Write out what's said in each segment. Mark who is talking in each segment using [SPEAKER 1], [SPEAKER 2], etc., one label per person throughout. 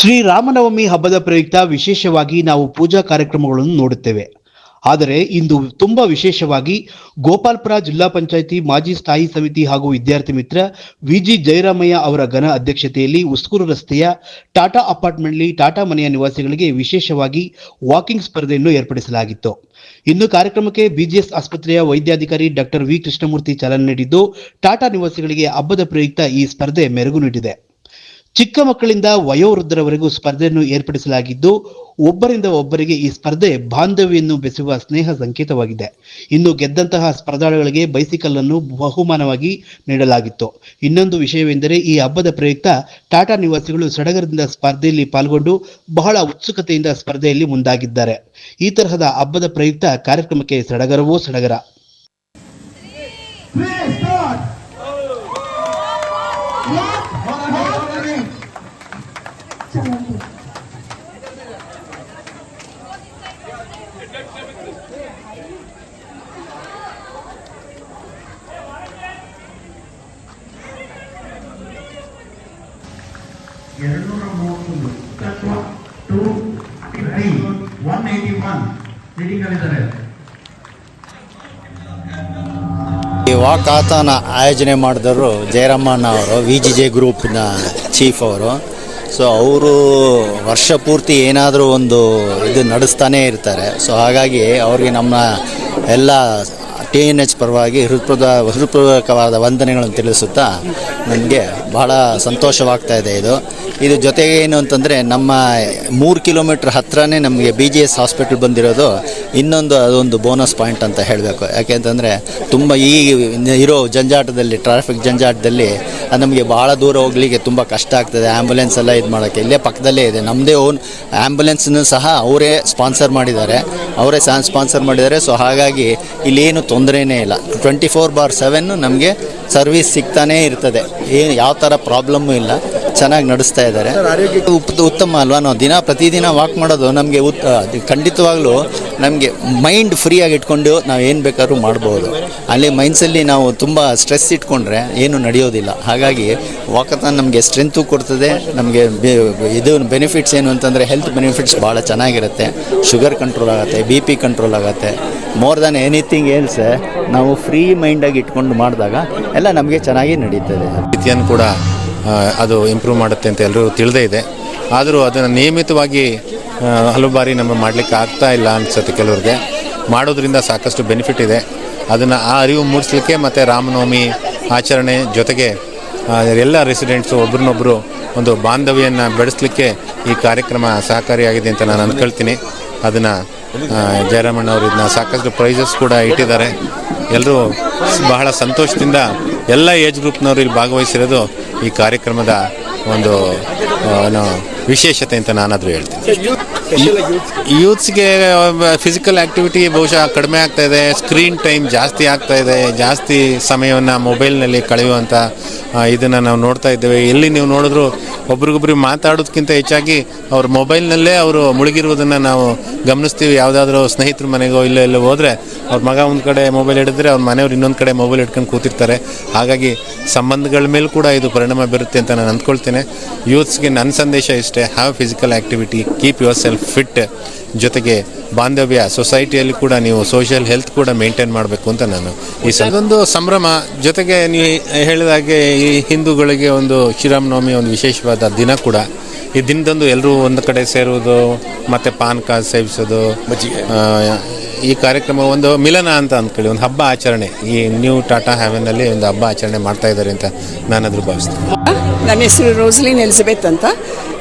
[SPEAKER 1] ಶ್ರೀರಾಮನವಮಿ ಹಬ್ಬದ ಪ್ರಯುಕ್ತ ವಿಶೇಷವಾಗಿ ನಾವು ಪೂಜಾ ಕಾರ್ಯಕ್ರಮಗಳನ್ನು ನೋಡುತ್ತೇವೆ. ಆದರೆ ಇಂದು ತುಂಬಾ ವಿಶೇಷವಾಗಿ ಗೋಪಾಲ್ಪುರ ಜಿಲ್ಲಾ ಪಂಚಾಯಿತಿ ಮಾಜಿ ಸ್ಥಾಯಿ ಸಮಿತಿ ಹಾಗೂ ವಿದ್ಯಾರ್ಥಿ ಮಿತ್ರ ವಿಜಿ ಜಯರಾಮಯ್ಯ ಅವರ ಘನ ಅಧ್ಯಕ್ಷತೆಯಲ್ಲಿ ಉಸ್ಕೂರು ರಸ್ತೆಯ ಟಾಟಾ ಅಪಾರ್ಟ್ಮೆಂಟ್ಲಿ ಟಾಟಾ ಮನೆಯ ನಿವಾಸಿಗಳಿಗೆ ವಿಶೇಷವಾಗಿ ವಾಕಿಂಗ್ ಸ್ಪರ್ಧೆಯನ್ನು ಏರ್ಪಡಿಸಲಾಗಿತ್ತು. ಇನ್ನು ಕಾರ್ಯಕ್ರಮಕ್ಕೆ ಬಿಜಿಎಸ್ ಆಸ್ಪತ್ರೆಯ ವೈದ್ಯಾಧಿಕಾರಿ ಡಾಕ್ಟರ್ ವಿ ಕೃಷ್ಣಮೂರ್ತಿ ಚಾಲನೆ ನೀಡಿದ್ದು, ಟಾಟಾ ನಿವಾಸಿಗಳಿಗೆ ಹಬ್ಬದ ಪ್ರಯುಕ್ತ ಈ ಸ್ಪರ್ಧೆ ಮೆರುಗು ನೀಡಿದೆ. ಚಿಕ್ಕ ಮಕ್ಕಳಿಂದ ವಯೋವೃದ್ಧರವರೆಗೂ ಸ್ಪರ್ಧೆಯನ್ನು ಏರ್ಪಡಿಸಲಾಗಿದ್ದು, ಒಬ್ಬರಿಂದ ಒಬ್ಬರಿಗೆ ಈ ಸ್ಪರ್ಧೆ ಬಾಂಧವ್ಯನ್ನು ಬೆಸೆಯುವ ಸ್ನೇಹ ಸಂಕೇತವಾಗಿದೆ. ಇನ್ನು ಗೆದ್ದಂತಹ ಸ್ಪರ್ಧಾಳುಗಳಿಗೆ ಬೈಸಿಕಲ್ ಅನ್ನು ಬಹುಮಾನವಾಗಿ ನೀಡಲಾಗಿತ್ತು. ಇನ್ನೊಂದು ವಿಷಯವೆಂದರೆ, ಈ ಹಬ್ಬದ ಪ್ರಯುಕ್ತ ಟಾಟಾ ನಿವಾಸಿಗಳು ಸಡಗರದಿಂದ ಸ್ಪರ್ಧೆಯಲ್ಲಿ ಪಾಲ್ಗೊಂಡು ಬಹಳ ಉತ್ಸುಕತೆಯಿಂದ ಸ್ಪರ್ಧೆಯಲ್ಲಿ ಮುಂದಾಗಿದ್ದಾರೆ. ಈ ತರಹದ ಹಬ್ಬದ ಪ್ರಯುಕ್ತ ಕಾರ್ಯಕ್ರಮಕ್ಕೆ ಸಡಗರವೋ ಸಡಗರ?
[SPEAKER 2] ಎರಡುನೂರ ಮೂವತ್ತೊಂದು ಟೂ ಒನ್
[SPEAKER 3] ಈ ವಾಕಾತನ ಆಯೋಜನೆ ಮಾಡಿದವರು ಜಯರಮ್ಮಣ್ಣ ಅವರು ವಿ ಜಿ ಜೆ ಗ್ರೂಪ್ನ ಚೀಫ್ ಅವರು. ಸೊ ಅವರು ವರ್ಷ ಪೂರ್ತಿ ಏನಾದರೂ ಒಂದು ಇದು ನಡೆಸ್ತಾನೇ ಇರ್ತಾರೆ. ಸೊ ಹಾಗಾಗಿ ಅವ್ರಿಗೆ ನಮ್ಮ ಎಲ್ಲ ಟಿ ಎನ್ ಎಚ್ ಪರವಾಗಿ ಹೃತ್ಪೂರ್ವ, ಹೃತ್ಪೂರ್ವಕವಾದ ವಂದನೆಗಳನ್ನು ತಿಳಿಸುತ್ತಾ ನನಗೆ ಬಹಳ ಸಂತೋಷವಾಗ್ತಾ ಇದೆ ಇದು. ಇದು ಜೊತೆಗೆ ಏನು ಅಂತಂದರೆ ನಮ್ಮ ಮೂರು ಕಿಲೋಮೀಟ್ರ್ ಹತ್ರನೇ ನಮಗೆ ಬಿ ಜಿ ಎಸ್ ಹಾಸ್ಪಿಟ್ಲ್ ಬಂದಿರೋದು. ಇನ್ನೊಂದು ಅದೊಂದು ಬೋನಸ್ ಪಾಯಿಂಟ್ ಅಂತ ಹೇಳಬೇಕು. ಯಾಕೆಂತಂದರೆ ತುಂಬ ಈ ಇರೋ ಜಂಜಾಟದಲ್ಲಿ ಟ್ರಾಫಿಕ್ ಜಂಜಾಟದಲ್ಲಿ ಅದು ನಮಗೆ ಭಾಳ ದೂರ ಹೋಗಲಿಕ್ಕೆ ತುಂಬ ಕಷ್ಟ ಆಗ್ತದೆ. ಆ್ಯಂಬುಲೆನ್ಸ್ ಎಲ್ಲ ಇದು ಮಾಡೋಕ್ಕೆ. ಇಲ್ಲೇ ಪಕ್ಕದಲ್ಲೇ ಇದೆ. ನಮ್ಮದೇ ಓನ್ ಆ್ಯಂಬುಲೆನ್ಸ್ನ ಸಹ ಅವರೇ ಸ್ಪಾನ್ಸರ್ ಮಾಡಿದ್ದಾರೆ. ಅವರೇ ಸಹ ಸ್ಪಾನ್ಸರ್ ಮಾಡಿದ್ದಾರೆ. ಸೊ ಹಾಗಾಗಿ ಇಲ್ಲೇನು ತೊಂದರೆನೇ ಇಲ್ಲ. ಟ್ವೆಂಟಿ ಫೋರ್ ಬಾರ್ ಸೆವೆನ್ ನಮಗೆ ಸರ್ವಿಸ್ ಸಿಗ್ತಾನೇ ಇರ್ತದೆ. ಏನು ಯಾವ ಥರ ಪ್ರಾಬ್ಲಮ್ಮು ಇಲ್ಲ. ಚೆನ್ನಾಗಿ ನಡೆಸ್ತಾ ಇದ್ದಾರೆ. ಉಪ್- ಉತ್ತಮ ಅಲ್ವಾ ನಾವು ದಿನ ಪ್ರತಿದಿನ ವಾಕ್ ಮಾಡೋದು ನಮಗೆ ಉತ್ ಖಂಡಿತವಾಗ್ಲೂ ನಮಗೆ ಮೈಂಡ್ ಫ್ರೀಯಾಗಿ ಇಟ್ಕೊಂಡು ನಾವು ಏನು ಬೇಕಾದ್ರೂ ಮಾಡ್ಬೋದು. ಅಲ್ಲಿ ಮೈಂಡ್ಸಲ್ಲಿ ನಾವು ತುಂಬ ಸ್ಟ್ರೆಸ್ ಇಟ್ಕೊಂಡ್ರೆ ಏನು ನಡೆಯೋದಿಲ್ಲ. ಹಾಗಾಗಿ ವಾಕಥಾನ್ ನಮಗೆ ಸ್ಟ್ರೆಂತು ಕೊಡ್ತದೆ. ನಮಗೆ ಇದು ಬೆನಿಫಿಟ್ಸ್ ಏನು ಅಂತಂದರೆ ಹೆಲ್ತ್ ಬೆನಿಫಿಟ್ಸ್ ಭಾಳ ಚೆನ್ನಾಗಿರುತ್ತೆ. ಶುಗರ್ ಕಂಟ್ರೋಲ್ ಆಗುತ್ತೆ ಬಿ ಪಿ ಕಂಟ್ರೋಲ್ ಆಗುತ್ತೆ. ಮೋರ್ ದನ್ ಎನಿಥಿಂಗ್ ಏಲ್ಸ್ ನಾವು ಫ್ರೀ ಮೈಂಡಾಗಿ ಇಟ್ಕೊಂಡು ಮಾಡಿದಾಗ ಎಲ್ಲ ನಮಗೆ ಚೆನ್ನಾಗಿ ನಡೀತದೆ.
[SPEAKER 4] ಕೂಡ ಅದು ಇಂಪ್ರೂವ್ ಮಾಡುತ್ತೆ ಅಂತ ಎಲ್ಲರೂ ತಿಳಿದೇ ಇದೆ. ಆದರೂ ಅದನ್ನು ನಿಯಮಿತವಾಗಿ ಹಲವು ಬಾರಿ ನಮ್ಮ ಮಾಡಲಿಕ್ಕೆ ಆಗ್ತಾ ಇಲ್ಲ ಅನಿಸುತ್ತೆ ಕೆಲವ್ರಿಗೆ. ಮಾಡೋದ್ರಿಂದ ಸಾಕಷ್ಟು ಬೆನಿಫಿಟ್ ಇದೆ. ಅದನ್ನು ಆ ಅರಿವು ಮೂಡಿಸ್ಲಿಕ್ಕೆ ಮತ್ತು ರಾಮನವಮಿ ಆಚರಣೆ ಜೊತೆಗೆ ಎಲ್ಲ ರೆಸಿಡೆಂಟ್ಸು ಒಬ್ರನ್ನೊಬ್ಬರು ಒಂದು ಬಾಂಧವ್ಯವನ್ನು ಬೆಳೆಸಲಿಕ್ಕೆ ಈ ಕಾರ್ಯಕ್ರಮ ಸಹಕಾರಿಯಾಗಿದೆ ಅಂತ ನಾನು ಅಂದ್ಕೊಳ್ತೀನಿ ಅದನ್ನು ಜಯರಾಮಣ್ಣ ಇದನ್ನ ಸಾಕಷ್ಟು ಪ್ರೈಸಸ್ ಕೂಡ ಇಟ್ಟಿದ್ದಾರೆ. ಎಲ್ಲರೂ ಬಹಳ ಸಂತೋಷದಿಂದ ಎಲ್ಲ ಏಜ್ ಗ್ರೂಪ್ನವರು ಇಲ್ಲಿ ಭಾಗವಹಿಸಿರೋದು ಈ ಕಾರ್ಯಕ್ರಮದ ಒಂದು ಏನು ವಿಶೇಷತೆ ಅಂತ ನಾನಾದರೂ ಹೇಳ್ತೀನಿ. ಯೂತ್ಸ್ಗೆ ಫಿಸಿಕಲ್ ಆ್ಯಕ್ಟಿವಿಟಿ ಬಹುಶಃ ಕಡಿಮೆ ಆಗ್ತಾ ಇದೆ ಸ್ಕ್ರೀನ್ ಟೈಮ್ ಜಾಸ್ತಿ ಆಗ್ತಾ ಇದೆ ಜಾಸ್ತಿ ಸಮಯವನ್ನು ಮೊಬೈಲ್ನಲ್ಲಿ ಕಳೆಯುವಂಥ ಇದನ್ನು ನಾವು ನೋಡ್ತಾ ಇದ್ದೇವೆ. ಎಲ್ಲಿ ನೀವು ನೋಡಿದ್ರು ಒಬ್ರಿಗೊಬ್ರು ಮಾತಾಡೋದಕ್ಕಿಂತ ಹೆಚ್ಚಾಗಿ ಅವ್ರ ಮೊಬೈಲ್ನಲ್ಲೇ ಅವರು ಮುಳುಗಿರುವುದನ್ನು ನಾವು ಗಮನಿಸ್ತೀವಿ. ಯಾವುದಾದ್ರೂ ಸ್ನೇಹಿತರ ಮನೆಗೋ ಇಲ್ಲೋ ಇಲ್ಲೋ ಹೋದರೆ ಅವ್ರ ಮಗ ಒಂದು ಕಡೆ ಮೊಬೈಲ್ ಹಿಡಿದ್ರೆ ಅವ್ರ ಮನೆಯವ್ರು ಇನ್ನೊಂದು ಕಡೆ ಮೊಬೈಲ್ ಹಿಡ್ಕೊಂಡು ಕೂತಿರ್ತಾರೆ. ಹಾಗಾಗಿ ಸಂಬಂಧಗಳ ಮೇಲೆ ಕೂಡ ಇದು ಪರಿಣಾಮ ಬೀರುತ್ತೆ ಅಂತ ನಾನು ಅಂದ್ಕೊಳ್ತೇನೆ. ಯೂತ್ಸ್ಗೆ ನನ್ನ ಸಂದೇಶ ಇಷ್ಟೇ. Have physical activity keep yourself fit ಜೊತೆಗೆ ಬಾಂಧವ್ಯ ಸೊಸೈಟಿಯಲ್ಲಿ ಕೂಡ ನೀವು ಸೋಷಿಯಲ್ ಹೆಲ್ತ್ ಕೂಡ ಮೇಂಟೈನ್ ಮಾಡಬೇಕು ಅಂತ ನಾನು ಈ ಇದೊಂದು ಸಂಭ್ರಮ. ಜೊತೆಗೆ ನೀವು ಹೇಳಿದಾಗೆ ಈ ಹಿಂದೂಗಳಿಗೆ ಒಂದು ಶ್ರೀರಾಮನವಮಿ ಒಂದು ವಿಶೇಷವಾದ ದಿನ ಕೂಡ. ಈ ದಿನದಂದು ಎಲ್ಲರೂ ಒಂದು ಕಡೆ ಸೇರುವುದು ಮತ್ತು ಪಾನಕ ಸೇವಿಸೋದು ಈ ಕಾರ್ಯಕ್ರಮ ಒಂದು ಮಿಲನ ಅಂತ ಅಂದ್ಕೊಳ್ಳಿ, ಒಂದು ಹಬ್ಬ ಆಚರಣೆ. ಈ ನ್ಯೂ ಟಾಟಾ ಹ್ಯಾವೆನಲ್ಲಿ ಒಂದು ಹಬ್ಬ ಆಚರಣೆ ಮಾಡ್ತಾ ಇದ್ದಾರೆ ಅಂತ ನಾನಾದರೂ ಭಾವಿಸ್ತೀನಿ.
[SPEAKER 5] ನನ್ನ ಹೆಸರು ರೋಸ್ಲಿನ್ ಎಲಿಜಬೆತ್ ಅಂತ.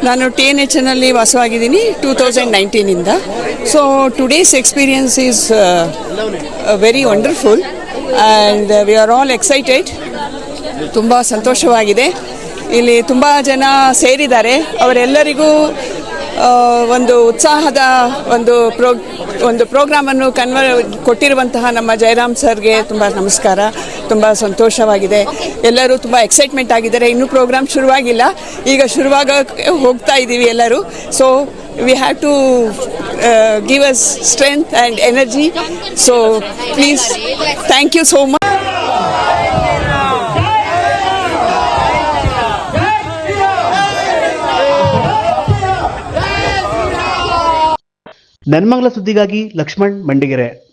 [SPEAKER 5] ನಾನು ಟಿ ಎನ್ ಎಚ್ ಎನಲ್ಲಿ ವಾಸವಾಗಿದ್ದೀನಿ two thousand ನೈನ್ಟೀನಿಂದ so today's experience is very wonderful and we are all excited ತುಂಬ ಸಂತೋಷವಾಗಿದೆ. ಇಲ್ಲಿ ತುಂಬ ಜನ ಸೇರಿದ್ದಾರೆ. ಅವರೆಲ್ಲರಿಗೂ ಒಂದು ಉತ್ಸಾಹದ ಒಂದು ಪ್ರೋ, ಒಂದು ಪ್ರೋಗ್ರಾಮನ್ನು ಕನ್ವ ಕೊಟ್ಟಿರುವಂತಹ ನಮ್ಮ ಜಯರಾಮ್ ಸರ್ಗೆ ತುಂಬ ನಮಸ್ಕಾರ. ತುಂಬ ಸಂತೋಷವಾಗಿದೆ. ಎಲ್ಲರೂ ತುಂಬ ಎಕ್ಸೈಟ್ಮೆಂಟ್ ಆಗಿದ್ದಾರೆ. ಇನ್ನೂ ಪ್ರೋಗ್ರಾಮ್ ಶುರುವಾಗಿಲ್ಲ. ಈಗ ಶುರುವಾಗ ಹೋಗ್ತಾ ಇದ್ದೀವಿ ಎಲ್ಲರೂ. So we have to give us strength and energy so please thank you so much
[SPEAKER 1] ನನ್ಮಂಗಲ ಸುದ್ದಿಗಾಗಿ ಲಕ್ಷ್ಮಣ್ ಮಂಡಿಗೆರೆ.